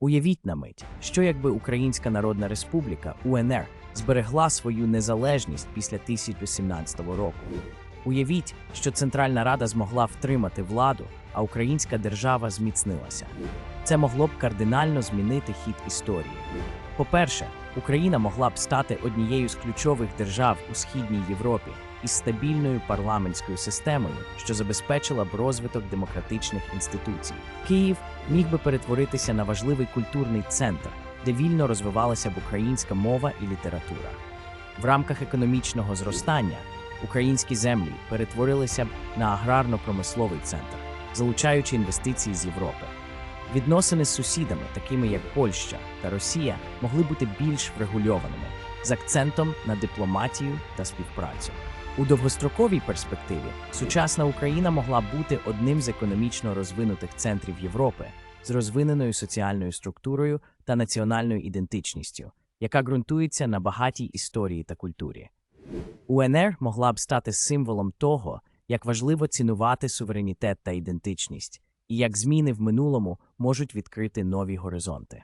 Уявіть на мить, що якби Українська Народна Республіка УНР зберегла свою незалежність після 1017 року. Уявіть, що Центральна Рада змогла втримати владу, а українська держава зміцнилася. Це могло б кардинально змінити хід історії. По-перше, Україна могла б стати однією з ключових держав у східній Європі із стабільною парламентською системою, що забезпечила б розвиток демократичних інституцій. Київ міг би перетворитися на важливий культурний центр, де вільно розвивалася б українська мова і література. В рамках економічного зростання українські землі перетворилися б на аграрно-промисловий центр, залучаючи інвестиції з Європи. Відносини з сусідами, такими як Польща та Росія, могли бути більш врегульованими з акцентом на дипломатію та співпрацю. У довгостроковій перспективі сучасна Україна могла бути одним з економічно розвинутих центрів Європи з розвиненою соціальною структурою та національною ідентичністю, яка ґрунтується на багатій історії та культурі. УНР могла б стати символом того, як важливо цінувати суверенітет та ідентичність, і як зміни в минулому можуть відкрити нові горизонти.